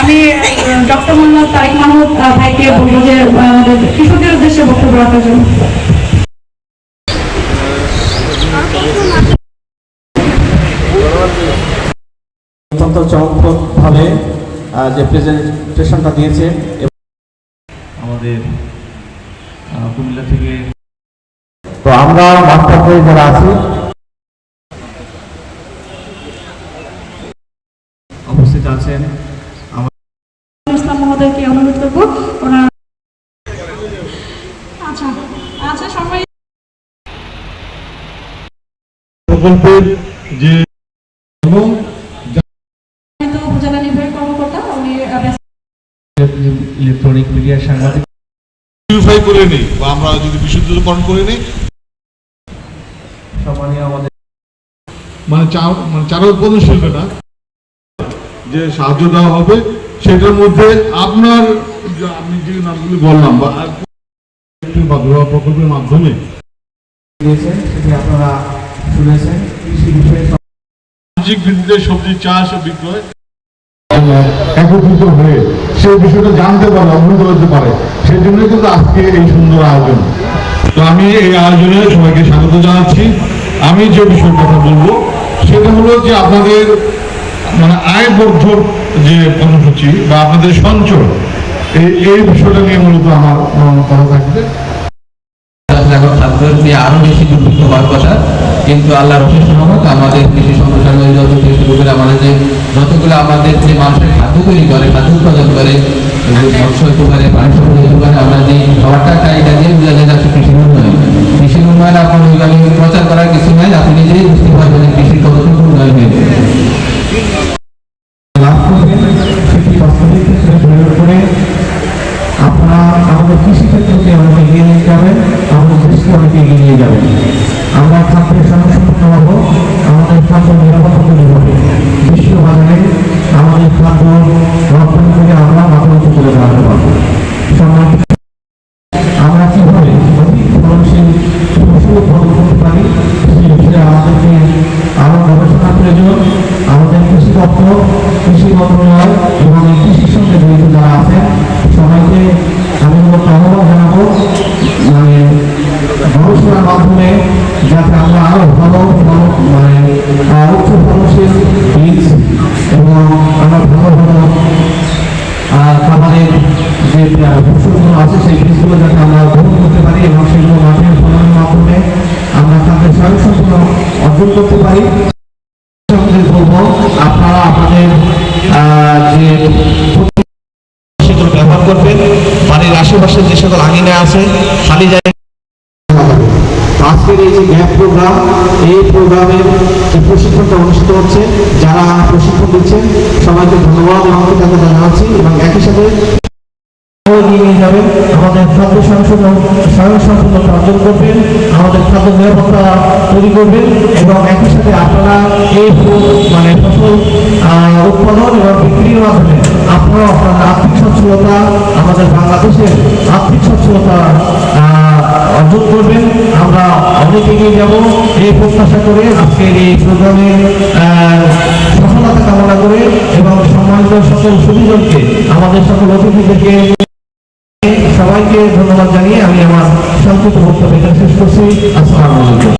আমি ডক্টর মোহাম্মদ তারেক মাহমুদ ভাইকে বলব যে আমাদের কৃষকদের উদ্দেশ্যে বক্তব্য রাখার জন্য। অত্যন্ত যে প্রেজেন্টেশনটা দিয়েছে আমাদের কুমিল্লা থেকে তো আমরা মাস্টার যারা আছি উপস্থিত আছেন মহোদয়কে অনুরোধ করব ওনার আচ্ছা আচ্ছা সবাই প্রকল্পের যে উপজেলা নির্বাহী কর্মকর্তা উনি ইলেকট্রনিক মিডিয়া সাংবাদিক। পিউরিফাই করে নিই বা আমরা যদি বিশুদ্ধকরণ করে নিই। সম্মানীয় আমাদের মানে চা মানে চারা উৎপাদন শিল্পে না। যে সাহায্য দেওয়া হবে সেটার মধ্যে আপনার যে আমি যে নামগুলি বললাম বা প্রকল্পের মাধ্যমে সেটি আপনারা শুনেছেন। কৃষি বিষয়ে বাণিজ্যিক ভিত্তিতে সবজি চাষ ও বিক্রয় একত্রিত হয়ে সেই বিষয়টা জানতে পারে অবহিত পারে। সেই জন্যই কিন্তু আজকে এই সুন্দর আয়োজন। তো আমি এই আয়োজনে সবাইকে স্বাগত জানাচ্ছি। আমি যে বিষয়ের কথা বলব সেটা হলো যে আপনাদের মানে আয় বর্ধক যে কর্মসূচি বা আপনাদের সঞ্চয় এই এই বিষয়টা নিয়ে মূলত আমার কথা থাকবে। আরও বেশি দুর্ভিক্ষ হওয়ার কথা, কিন্তু আল্লাহর আমাদের কৃষি সম্প্রসারণ অধিদপ্তর থেকে করে আমাদের যে যতগুলো আমাদের যে মানুষের খাদ্য তৈরি করে, খাদ্য উৎপাদন করে মৎস্য প্রাণী সম্পদ আমরা যে খাবারটা খাই দিয়ে যায় যে আসলে কৃষির উন্নয়ন। কৃষির উন্নয়ন আপনার প্রচার করার কিছু নাই, আপনি আপনারা আমাদের কৃষিক্ষেত্রকে অনেক এগিয়ে নিয়ে যাবেন, আমাদের দেশকে অনেক এগিয়ে নিয়ে যাবেন। আমরা খাদ্যের সংরক্ষণ হব আমাদের খাদ্য নিরাপত্তা তৈরি হবে বিশ্ব বাজারে আমাদের খাদ্য রপ্তানি করে আমরা মাথা উঁচু করে দাঁড়াতে পারব আমরা ফলনশীল ফসল উৎপাদন করতে পারি, সেই বিষয়ে আমাদেরকে আরও গবেষণা প্রয়োজন। আমাদের কৃষি দপ্তর, কৃষি মন্ত্রণালয় যে আছে সেই বীজগুলো যাতে আমরা গ্রহণ করতে পারি এবং সেগুলো মাঠের ফলনের মাধ্যমে আমরা খাদ্যের স্বয়ংসম্পূর্ণ অর্জন করতে পারি বলব আপনারা আপনাদের যে সেগুলো ব্যবহার করবেন বাড়ির আশেপাশে যে সকল আঙিনা আছে খালি জায়গা আজকের এই যে গ্যাপ প্রোগ্রাম, এই প্রোগ্রামের যে প্রশিক্ষণটা অনুষ্ঠিত হচ্ছে, যারা প্রশিক্ষণ দিচ্ছেন, সবাইকে ধন্যবাদ এবং কৃতজ্ঞতা জানাচ্ছি এবং একই সাথে নিয়ে যাবেন। আমাদের খাদ্য সংশোধন স্বয়ংসম্পূর্ণতা অর্জন করবেন। আমাদের খাদ্য নিরাপত্তা তৈরি করবেন এবং একই সাথে আপনারা এই মানে ফসল উৎপাদন এবং বিক্রির মাধ্যমে আপনারা আপনাদের আর্থিক সচ্ছলতা, আমাদের বাংলাদেশের আর্থিক সচ্ছলতা অর্জন করবেন। আমরা অনেক এগিয়ে যাব। এই প্রত্যাশা করে আজকের এই প্রোগ্রামে সফলতা কামনা করে এবং সম্মানিত সকল সুবিধনকে আমাদের সকল অতিথিদেরকে সবাইকে ধন্যবাদ জানিয়ে আমি আমার সংক্ষিপ্ত বক্তব্য শেষ করছি। আসসালামু আলাইকুম।